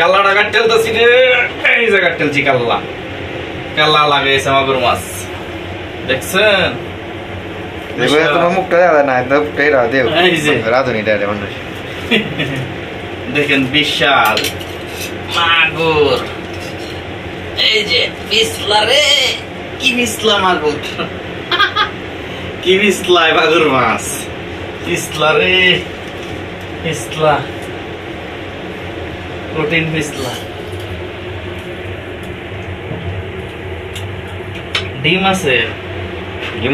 কাল্লাটা কাটতেল তো সিনে এই যে কাটতেলছি কাল্লা। কাল্লা লাগাইছে মাগুর মাছ। দেখছেন? দেখেন বিশাল। মাগুর। এই যে পিছলা রে। কি পিছলা মাগুর। কি মাগুর মাছ। পিছলা রে। পিছলা প্রোটিন পিছলা ডিম আছে?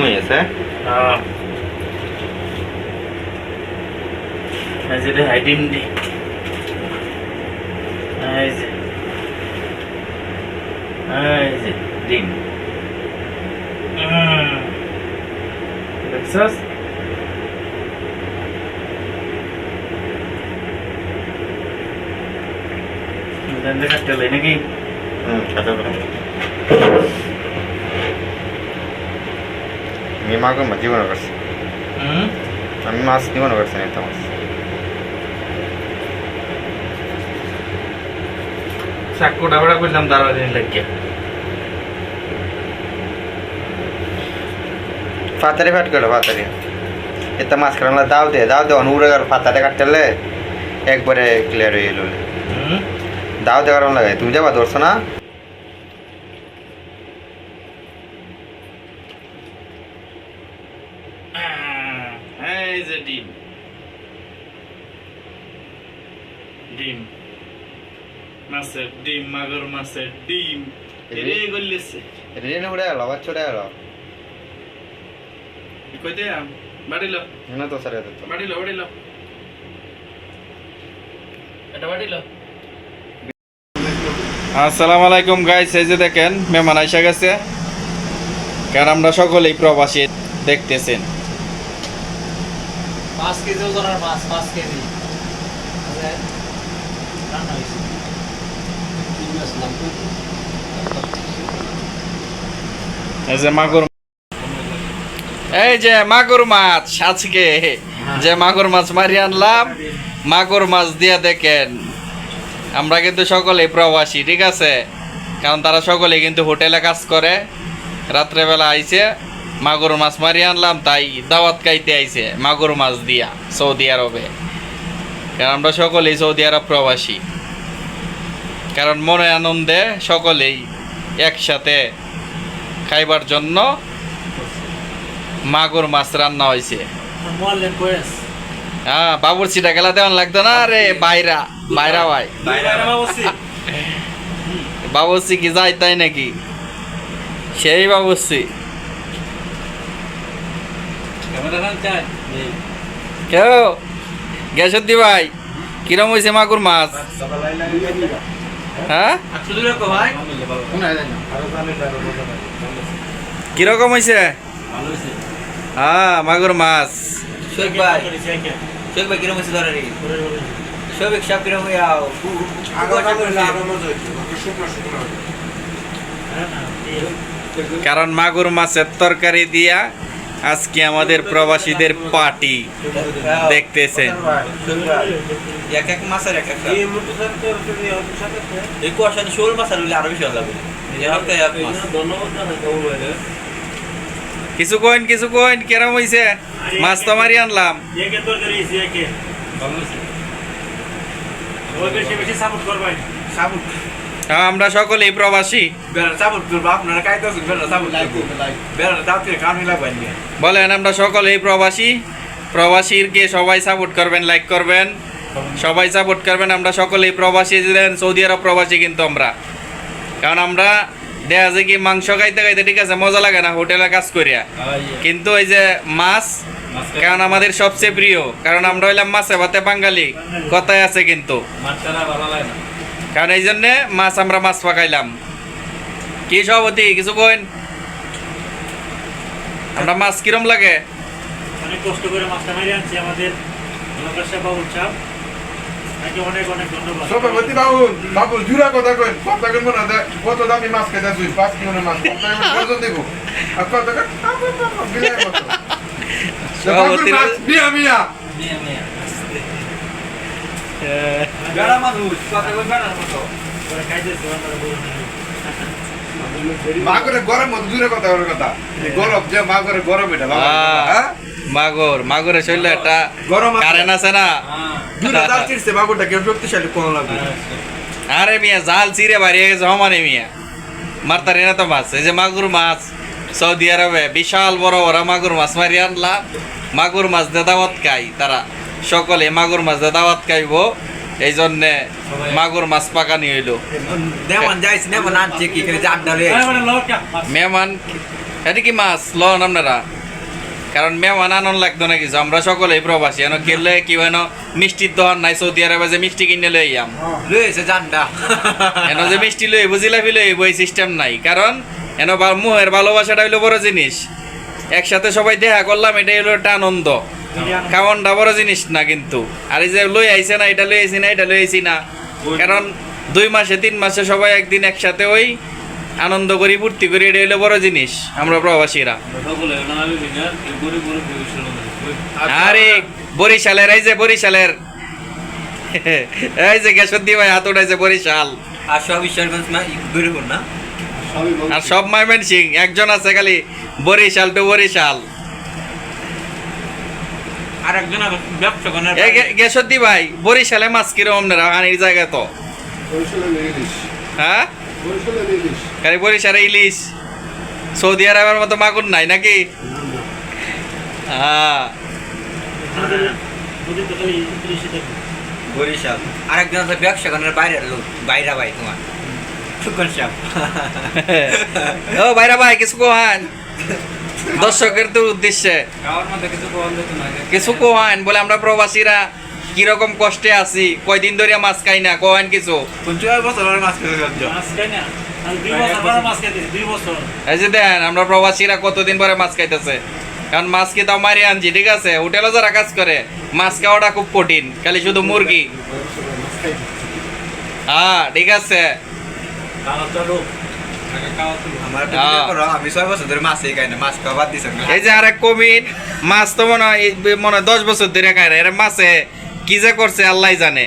মনে আছে আহ। এই যে দেখাই ডিম দি। এই যে। এই যে ডিম। দেখছস? দেখা তেলে নাকি হুম বড় আমি মাকে জীবন করছি হুম আমি মাছ জীবন করছি না একটা মাছ চাকু ডাবড়া করলাম দাঁড়া দিন লাগিয়া ফাতারে ফাট গেল ফাতারে এত মাছ কাটলা দাও দে দাও দে অনুরে ফাতারে কাটলে একবারে ক্লিয়ার হয়ে গেল দাও দে কারণ লাগে তুমি যাবা ধরছো না? এই যে ডিম। ডিম। মাছের ডিম মাগুর মাছের ডিম। রে। গলিয়েছে রেন উড়ে গেল আবার চড়ে গেল কইতে বাড়িল? না তো তো। বাড়িল বাড়িল। এটা বাড়িল? আসসালামু আলাইকুম গাইস এই যে দেখেন মেহমান আইসা গেছে। কারণ আমরা সকলেই প্রবাসী দেখতেছেন। পাঁচ কেজি ওজনের মাছ পাঁচ কেজি। এই যে মাগুর এই যে মাগুর মাছ আজকে। যে মাগুর মাছ মারি আনলাম মাগুর মাছ দিয়ে দেখেন। আমরা কিন্তু সকলেই প্রবাসী ঠিক আছে? কারণ তারা সকলেই কিন্তু হোটেলে কাজ করে। রাত্রেবেলা আইছে মাগুর মাছ মারি আনলাম তাই দাওয়াত খাইতে আইছে মাগুর মাছ দিয়া সৌদি আরবে। কারণ আমরা সকলেই সৌদি আরব প্রবাসী। কারণ মনে আনন্দে সকলেই একসাথে খাইবার জন্য মাগুর মাছ রান্না হয়েছে হ্যাঁ বাবুর সিটা গেলা দেওয়ান লাগতো না রে বাইরা। বাইরা ভাই। বাবুসি। কি যাই তাই নাকি? সেই বাবুসি। কেউ? গেছতি ভাই। কিরম হয়েছে মাগুর মাছ? হ্যাঁ? কীরকম হয়েছে হ্যাঁ মাগুর মাছ। শোক ভাই। শোক ভাই কিরম হয়েছে ধরে রে শোক সব কিরম হয়ে আও কারণ মাগুর মাছের তরকারি দিয়া আজকে আমাদের প্রবাসীদের পার্টি দেখতেছেন কিছু কইন কিছু কইন কেরম হইছে মাছ তো মারি আনলাম হ্যাঁ, আমরা সকলেই প্রবাসী। বলেন আমরা সকলেই প্রবাসী। প্রবাসীরকে সবাই সাপোর্ট করবেন লাইক করবেন। সবাই সাপোর্ট করবেন আমরা সকলেই প্রবাসী ছিলেন সৌদি আরব প্রবাসী কিন্তু আমরা। কারণ আমরা দেখা যায় কি মাংস খাইতে খাইতে ঠিক আছে মজা লাগে না হোটেলে কাজ করিয়া। কিন্তু এই যে মাছ কারণ আমাদের সবচেয়ে প্রিয় কারণ আমরা হইলাম মাছে ভাতে বাঙালি কথায় আছে কিন্তু। কারণ এই জন্যে মাছ আমরা মাছ পাকাইলাম। কি সভাপতি কিছু কইন? আমরা মাছ কিরম লাগে? অনেক কষ্ট করে মাছটা মারি আনছি আমাদের বাবুর চাপ তাকে অনেক অনেক ধন্যবাদ সভাপতি কথা কই মনে হয়? কত দামি মাছ খেতে পাঁচ কিলো মাছ। কত দেবো। আর কত মিয়া মিয়া বেড়া মানুষ কথা কই বেড়ার মতো? গরম মতো দূরে কথা ওর কথা। গরম যে মাগরে গরম এটা হ্যাঁ? মাগুর শৈল একটা গরম। কারেন্ট আছে না? জাল কেউ শক্তিশালী লাগবে আরে মিয়া জাল চিরে বাড়িয়ে গেছে হমানে মিয়া। মারতারি না তো মাছ এই যে মাগুর মাছ সৌদি আরবে বিশাল বড় বড় মাগুর মাছ মারি আনলাম মাগুর মাছ দিয়ে দাওয়াত খাই তারা সকলে মাগুর মাছ দিয়ে দাওয়াত খাইব। এই জন্যে মাগুর মাছ পাকানি হইল। মানে মেহমান এটা কি মাছ? লন আপনারা। কারণ মেহমান আনন্দ লাগতো না কিছু আমরা সকলেই প্রবাসী এন খেললে কি হেন মিষ্টির দোকান নাই সৌদি আরবে যে মিষ্টি কিনে লই আম। লয়েছে জান্ডা এন যে মিষ্টি লই বুঝিলাফি লই বই সিস্টেম নাই। কারণ এন মুহের ভালোবাসাটা হইল বড় জিনিস। একসাথে সবাই দেখা করলাম এটাই হলো একটা আনন্দ। খাওয়ানটা বড় জিনিস না কিন্তু। আর এই যে লই আইছে না এটা লই আইছি না এটা লই আইছি না। কারণ দুই মাসে তিন মাসে সবাই একদিন একসাথে ওই আনন্দ করি ফুর্তি করি এটা হইল বড় জিনিস আমরা প্রবাসীরা। আরে বরিশালের এই যে বরিশালের। এই যে গেসদ্দি ভাই হাত উঠাইছে বরিশাল। আর সব ঈশ্বরগঞ্জ না? আর সব মাইমেন সিং একজন আছে খালি বরিশাল টু বরিশাল। আর একজন এই ভাই বরিশালে মাছ কীরকম নেরা আনির জায়গা তো? হ্যাঁ? খালি বরিশালে ইলিশ। সৌদি আরবের মতো মাগুর নাই নাকি? হ্যাঁ। বরিশাল। আর আছে ব্যবসা করার বাইরের লোক বাইরা ভাই তোমার। শুকন সাপ। ও ভাইরা ভাই কিছু কোহান? দর্শকের তো উদ্দেশ্যে। কিছু কোহান বলে আমরা প্রবাসীরা কীরকম কষ্টে আছি? কয়দিন ধরে মাছ খাই না কোহান কিছু। এই যে দেন আমরা প্রবাসীরা কতদিন পরে মাছ খাইতেছে? কারণ মাছ কি তাও মারি আনছি ঠিক আছে? হোটেলে যারা কাজ করে মাছ খাওয়াটা খুব কঠিন খালি শুধু মুরগি। হ্যাঁ ঠিক আছে। হ্যাঁ। ভিডিও করো, আমি ছয় বছর ধরে মাছই খাই না মাছ খাওয়া বাদ দিছেন। এই যে আরেক কমিন মাছ তো মনে হয় মনে হয় দশ বছর ধরে খায় না এরা মাছে কি যে করছে আল্লাহ জানে।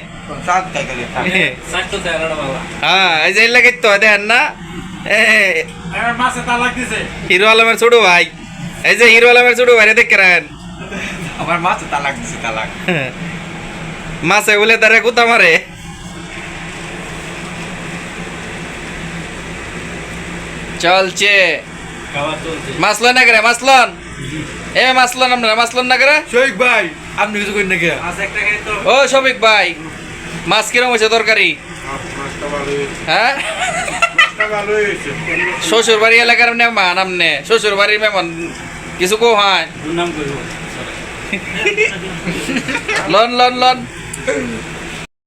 হ্যাঁ এই যে এই লাগে তো দেখেন না? হিরো আলমের ছোট ভাই। এই যে হিরো আলমের ছোট ভাই দেখে রাখেন। আমার মাছ তালাক দিছে তালাক মাছে বলে তারা কুতা মারে। চলছে। মাছলন না করে মাছলন? এ মাছলন আপনারা মাছলন না করে? শৈক ভাই। আপনি কিছু করেন নাকি? মাছ একটা খাই তো। ও শফিক ভাই মাছ কিরম হয়েছে তরকারি? হ্যাঁ? শ্বশুর বাড়ি এলাকার মেহমান আমনে শ্বশুর বাড়ির মেহমান কিছু কো হয়? লন লন লন।